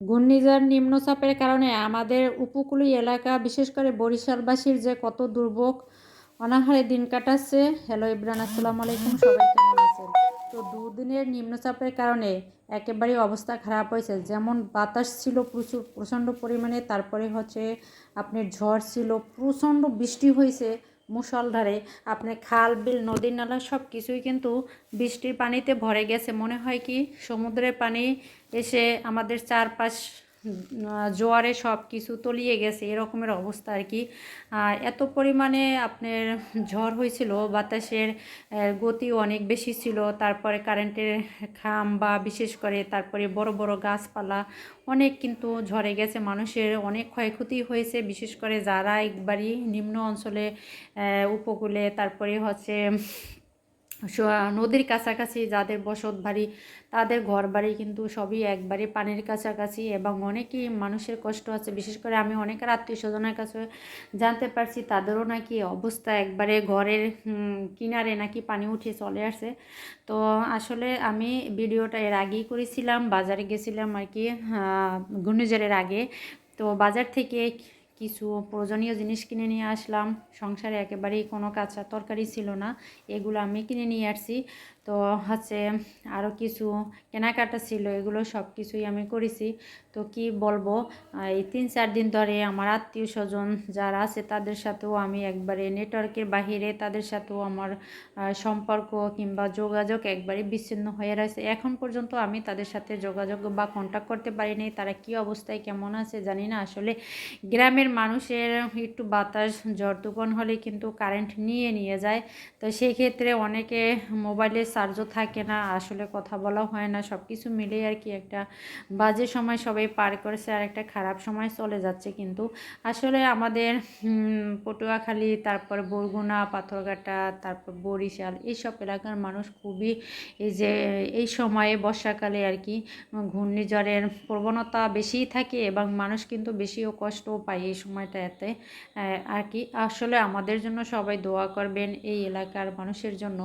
ঘূর্ণিঝড় নিম্নচাপের কারণে আমাদের উপকূলীয় এলাকা, বিশেষ করে বরিশালবাসীর যে কত দুর্ভোগ, অনাহারে দিন কাটাচ্ছে। হ্যালো ইব্রান আসসালামু আলাইকুম, সবাই কেমন আছেন? তো দুদিনের নিম্নচাপের কারণে একেবারেই অবস্থা খারাপ হয়েছে। যেমন বাতাস ছিল প্রচুর, প্রচণ্ড পরিমাণে, তারপরে হচ্ছে আপনার ঝড় ছিল, প্রচণ্ড বৃষ্টি হয়েছে। মুসলধারে আপনার খাল, বিল, নদী, নালা সব কিছুই কিন্তু বৃষ্টির পানিতে ভরে গেছে। মনে হয় কি সমুদ্রের পানি এসে আমাদের চারপাশ জোয়ারে সব কিছু তলিয়ে গেছে, এরকমের অবস্থা আর কি। এত পরিমাণে আপনার ঝড় হয়েছিল, বাতাসের গতি অনেক বেশি ছিল, তারপরে কারেন্টের খাম বা বিশেষ করে তারপরে বড় বড় গাছপালা, অনেক কিন্তু ঝরে গেছে, মানুষের অনেক ক্ষয়ক্ষতি হয়েছে, বিশেষ করে যারা একবারই নিম্ন অঞ্চলে উপকূলে, তারপরে হচ্ছে নদীর কাছাকাছি যাদের বসত বাড়ি, তাদের ঘর বাড়ি কিন্তু সবই একবারে পানির কাছাকাছি এবং অনেকই মানুষের কষ্ট আছে। বিশেষ করে আমি অনেকের আত্মীয় স্বজনের কাছে জানতে পারছি, তাদেরও নাকি অবস্থা একবারে ঘরের কিনারে নাকি পানি উঠে চলে আসে। তো আসলে আমি ভিডিওটা এর আগেই করেছিলাম, বাজারে গেছিলাম আর কি ঘূর্ণিঝড়ের আগে। তো বাজার থেকে কিছু প্রয়োজনীয় জিনিস কিনে নিয়ে আসলাম। সংসারে একেবারেই কোনো কাঁচা তরকারি ছিল না। এগুলো আমি কিনে নিয়ে আসছি। তো হচ্ছে আরও কিছু কেনাকাটা ছিল, এগুলো সব কিছুই আমি করেছি। তো কি বলব এই তিন চার দিন ধরে আমার আত্মীয় স্বজন যারা আছে তাদের সাথেও আমি একবারে নেটওয়ার্কের বাহিরে তাদের সাথেও আমার সম্পর্ক কিংবা যোগাযোগ একবারে বিচ্ছিন্ন হয়ে রয়েছে। এখন পর্যন্ত আমি তাদের সাথে যোগাযোগ বা কন্ট্যাক্ট করতে পারিনি। তারা কি অবস্থায় কেমন আছে জানি না। আসলে গ্রামের মানুষের একটু বাতাস জ্বর তুফান হলে কিন্তু কারেন্ট নিয়ে নিয়ে যায়। তো সেই ক্ষেত্রে অনেকে মোবাইলে চার্জও থাকে না, আসলে কথা বলা হয় না সব কিছু মিলে আর কি একটা বাজে সময় সবাই পার করেছে আর একটা খারাপ সময় চলে যাচ্ছে কিন্তু। আসলে আমাদের পটুয়াখালী, তারপর বরগুনা, পাথরঘাটা, তারপর বরিশাল এইসব এলাকার মানুষ খুবই এই যে, এই সময়ে বর্ষাকালে আর কি ঘূর্ণিঝড়ের প্রবণতা বেশিই থাকে এবং মানুষ কিন্তু বেশিও কষ্টও পায় এই সময়টাতে আর কি। আসলে আমাদের জন্য সবাই দোয়া করবেন এই এলাকার মানুষের জন্য।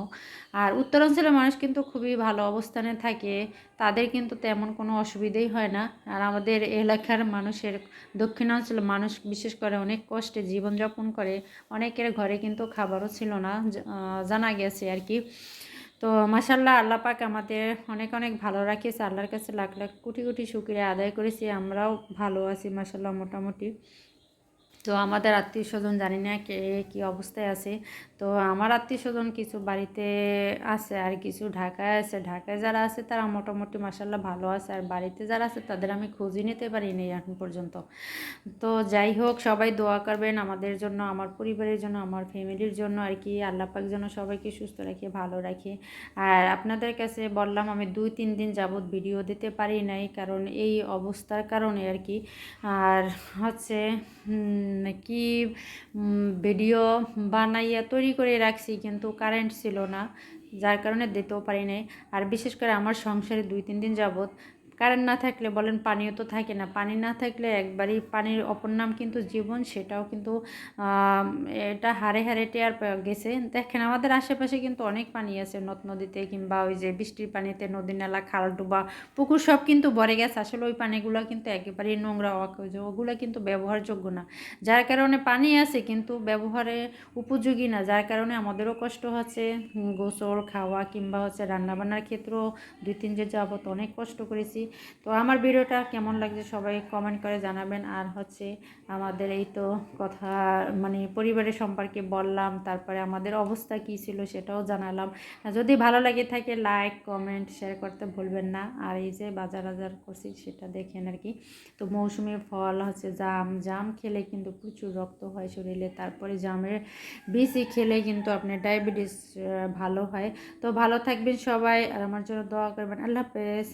আর উত্তরাঞ্চলের মানুষ কিন্তু খুবই ভালো অবস্থানে থাকে। তাদের কিন্তু তেমন কোনো অসুবিধেই হয় না। আর আমাদের এলাকার মানুষের, দক্ষিণাঞ্চলের মানুষ বিশেষ করে অনেক কষ্টে জীবনযাপন করে। অনেকের ঘরে কিন্তু খাবারও ছিল না জানা গেছে আর কি। তো মাসাল্লাহ আল্লাহ পাক আমাদের অনেক অনেক ভালো রাখিয়েছে। আল্লাহর কাছে লাখ লাখ কোটি কোটি শুক্রিয়া আদায় করেছি। আমরাও ভালো আছি মাসাল্লাহ মোটামুটি। তো আমাদের আত্মীয় স্বজন জানি না কে কী অবস্থায় আছে। তো আমার আত্মীয় স্বজন কিছু বাড়িতে আছে আর কিছু ঢাকায় আছে। ঢাকায় যারা আছে তারা মোটামুটি মাসাল্লাহ ভালো আছে। আর বাড়িতে যারা আছে তাদের আমি খোঁজই নিতে পারিনি এখন পর্যন্ত। তো যাই হোক, সবাই দোয়া করবেন আমাদের জন্য, আমার পরিবারের জন্য, আমার ফ্যামিলির জন্য আর কি। আল্লাপাক যেন সবাইকে সুস্থ রাখে, ভালো রাখে। আর আপনাদের কাছে বললাম, আমি দুই তিন দিন যাবৎ ভিডিও দিতে পারি নাই, কারণ এই অবস্থার কারণে আর কি। আর হচ্ছে কি ভিডিও বানাইয়া তৈরি করে রাখছি, কিন্তু কারেন্ট ছিল না, যার কারণে দিতেও পারি নাই। আর বিশেষ করে আমার সংসারে দুই তিন দিন যাবৎ কারেন্ট না থাকলে, বলেন পানিও তো থাকে না। পানি না থাকলে একবারই পানির অপর নাম কিন্তু জীবন, সেটাও কিন্তু এটা হারে হারে টেয়ার গেছে। দেখেন আমাদের আশেপাশে কিন্তু অনেক পানি আছে, নদ নদীতে কিংবা ওই যে বৃষ্টির পানিতে, নদী নালা, খাল ডুবা, পুকুর সব কিন্তু ভরে গেছে। আসলে ওই পানিগুলো কিন্তু একেবারেই নোংরা ওগুলো কিন্তু ব্যবহারযোগ্য না। যার কারণে পানি আছে, কিন্তু ব্যবহারে উপযোগী না। যার কারণে আমাদেরও কষ্ট হচ্ছে গোসল, খাওয়া কিংবা হচ্ছে রান্নাবান্নার ক্ষেত্রেও দুই তিন যে যাবত অনেক কষ্ট করেছি। তো আমার ভিডিওটা কেমন লাগছে সবাই কমেন্ট করে জানাবেন। আর হচ্ছে আমাদের এই তো কথা মানে পরিবারের সম্পর্কে বললাম, তারপরে আমাদের অবস্থা কী ছিল সেটাও জানালাম। যদি ভালো লাগে থাকে লাইক কমেন্ট শেয়ার করতে ভুলবেন না। আর এই যে বাজার বাজার করছি সেটা দেখেন আর কি। তো মৌসুমি ফল হচ্ছে জাম জাম খেলে কিন্তু প্রচুর রক্ত হয় শরীরে। তারপরে জামের বেশি খেলে কিন্তু আপনার ডায়াবেটিস ভালো হয়। তো ভালো থাকবেন সবাই। আর আমার জন্য দোয়া করবেন। আল্লাহ হাফেজ।